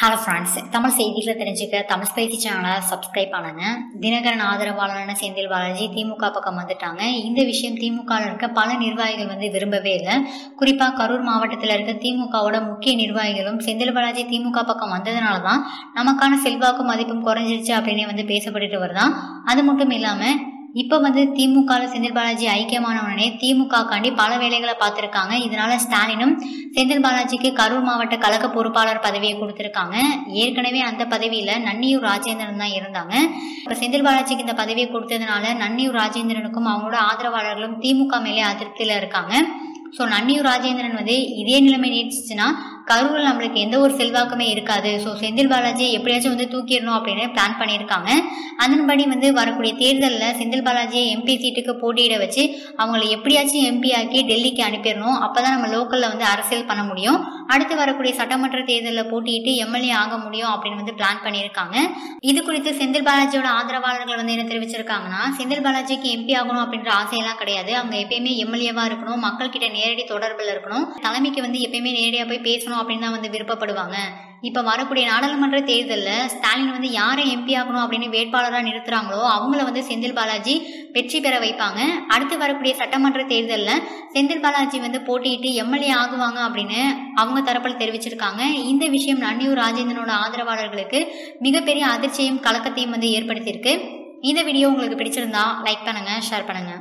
Hello friends Tamil செய்திகளை தெரிஞ்சுக்க Tamil spicy சேனலை சப்ஸ்கிரைப் பண்ணுங்க. தினகரன் ஆதரவாளரான செந்தில் பாலாஜி திமுக பக்கம் வந்துட்டாங்க. இந்த விஷயம் திமுக இருக்க பல நிர்வாகிகள் வந்து விரும்பவே இல்லை. குறிப்பாக கரூர் மாவட்டத்தில் இருக்க திமுகவோட முக்கிய நிர்வாகிகளும் செந்தில் பாலாஜி திமுக பக்கம் வந்ததுனால தான் நமக்கான செல்வாக்கு மதிப்பும் குறைஞ்சிருச்சு அப்படின்னு வந்து பேசப்பட்டுட்டு வருதான் அது மட்டும் இல்லாமல் இப்போ வந்து திமுகவில் செந்தில் பாலாஜி ஐக்கியமான உடனே திமுக காண்டி பல வேலைகளை பார்த்துருக்காங்க. இதனால ஸ்டாலினும் செந்தில் பாலாஜிக்கு கரூர் மாவட்ட கழக பொறுப்பாளர் பதவியை கொடுத்துருக்காங்க. ஏற்கனவே அந்த பதவியில நன்னியூர் ராஜேந்திரன் தான் இருந்தாங்க. இப்போ செந்தில் பாலாஜிக்கு இந்த பதவியை கொடுத்ததுனால நன்னியூர் ராஜேந்திரனுக்கும் அவங்களோட ஆதரவாளர்களும் திமுக மேலே அதிருப்தியில் இருக்காங்க. ஸோ நன்னியூர் ராஜேந்திரன் வந்து இதே நிலைமை நீடிச்சுன்னா கரூரில் நம்மளுக்கு எந்த ஒரு செல்வாக்குமே இருக்காது. ஸோ செந்தில் பாலாஜியை எப்படியாச்சும் வந்து தூக்கிடணும் அப்படின்னு பிளான் பண்ணியிருக்காங்க. அதன்படி வந்து வரக்கூடிய தேர்தலில் செந்தில் பாலாஜியை எம்பி சீட்டுக்கு போட்டியிட வச்சு அவங்கள எப்படியாச்சும் எம்பி ஆக்கி டெல்லிக்கு அனுப்பிடணும். அப்போ தான் நம்ம லோக்கலில் வந்து அரசியல் பண்ண முடியும். அடுத்து வரக்கூடிய சட்டமன்ற தேர்தலில் போட்டியிட்டு எம்எல்ஏ ஆக முடியும் அப்படின்னு வந்து பிளான் பண்ணியிருக்காங்க. இது குறித்து செந்தில் பாலாஜியோட ஆதரவாளர்கள் வந்து என்ன தெரிவிச்சிருக்காங்கன்னா செந்தில் பாலாஜிக்கு எம்பி ஆகணும் அப்படின்ற ஆசையெல்லாம் கிடையாது. அவங்க எப்பயுமே எம்எல்ஏவாக இருக்கணும். மக்கள்கிட்ட நேரடி தொடர்பில் இருக்கணும். தலைமைக்கு வந்து எப்பயுமே நேரடியாக போய் பேசணும் அப்படின்னு தான் வந்து விருப்பப்படுவாங்க. இப்போ வரக்கூடிய நாடாளுமன்ற தேர்தலில் ஸ்டாலின் வந்து யாரை எம்பி ஆகணும் அப்படின்னு வேட்பாளராக நிறுத்துறாங்களோ அவங்கள வந்து செந்தில் பாலாஜி வெற்றி பெற வைப்பாங்க. அடுத்து வரக்கூடிய சட்டமன்ற தேர்தலில் செந்தில் பாலாஜி வந்து போட்டியிட்டு எம்எல்ஏ ஆகுவாங்க அப்படின்னு அவங்க தரப்பில் தெரிவிச்சிருக்காங்க. இந்த விஷயம் நன்னியூர் ராஜேந்திரனோட ஆதரவாளர்களுக்கு மிகப்பெரிய அதிர்ச்சியும் கலக்கத்தையும் வந்து ஏற்படுத்தியிருக்கு. இந்த வீடியோ உங்களுக்கு பிடிச்சிருந்தா லைக் பண்ணுங்க ஷேர் பண்ணுங்க.